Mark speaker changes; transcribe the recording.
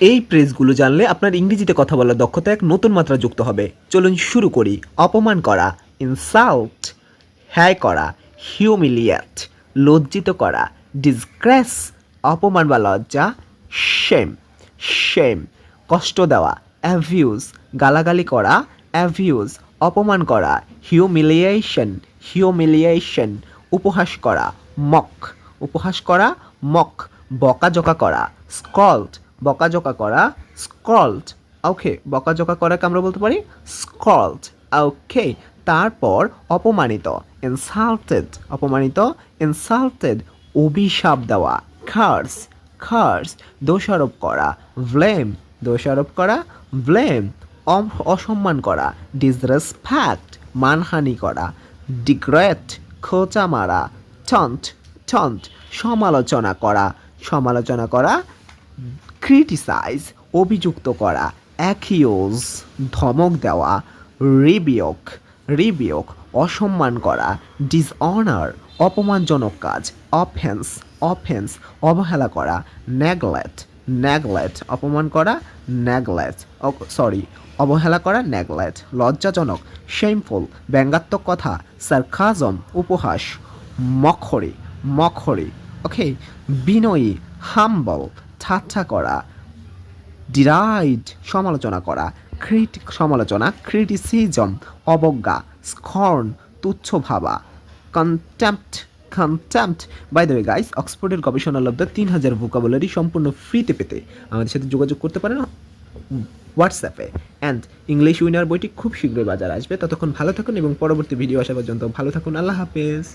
Speaker 1: এই প্রেসগুলো জানলে আপনার ইংরেজিতে কথা বলার দক্ষতা এক নতুন মাত্রা যুক্ত হবে। চলুন শুরু করি। অপমান করা ইনসাল্ট হ্যায় করা হিউমিলিয়েট লজ্জিত করা ডিসগ্রেস অপমান বা লজ্জা শেম শেম কষ্ট দেওয়া অ্যাভিউজ গালাগালি করা অ্যাভিউজ অপমান করা হিউমিলিয়েশন হিউমিলিয়েশন উপহাস করা মক উপহাস করা মক বকাঝকা করা স্কল্ট বকাঝকা করা স্কল্ট ওকে বকাঝকা করাকে আমরা বলতে পারি স্কল্ট ওকে তারপর অপমানিত ইনসাল্টেড অপমানিত ইনসাল্টেড অভিশাপ দেওয়া খার্স খার্স দোষারোপ করা ব্লেম দোষারোপ করা ব্লেম অসম্মান করা ডিসরেসপেক্ট মানহানি করা ডিগ্রেট খোঁচা মারা টন্ট টন্ট সমালোচনা করা সমালোচনা করা ক্রিটিসাইজ অভিযুক্ত করা অ্যাকিউজ ধমক দেওয়া রিবিয়ক রিবিয়ক অসম্মান করা ডিসঅনার অপমানজনক কাজ অফেন্স অফেন্স অবহেলা করা নেগলেট নেগলেট অপমান করা নেগলেট সরি অবহেলা করা নেগলেট লজ্জাজনক শেমফুল ব্যঙ্গাত্মক কথা সার্কাজম উপহাস মখরি মখরি ওকে বিনয়ী হাম্বল ঠাট্টা করা, ডিরাইড সমালোচনা করা, ক্রিট, সমালোচনা, ক্রিটিসিজম, অবজ্ঞা, স্কর্ন, তুচ্ছ ভাবা contempt contempt by the way guys অক্সফোর্ডের গবেষণা লব্ধ তিন হাজার ভোকাবুলারি সম্পূর্ণ ফ্রিতে পেতে আমাদের সাথে যোগাযোগ করতে পারেন হোয়াটসঅ্যাপে অ্যান্ড ইংলিশ উইনার বইটি খুব শীঘ্রই বাজার আসবে। ততক্ষণ ভালো থাকুন এবং পরবর্তী ভিডিও আসা পর্যন্ত ভালো থাকুন। আল্লাহ হাফেজ।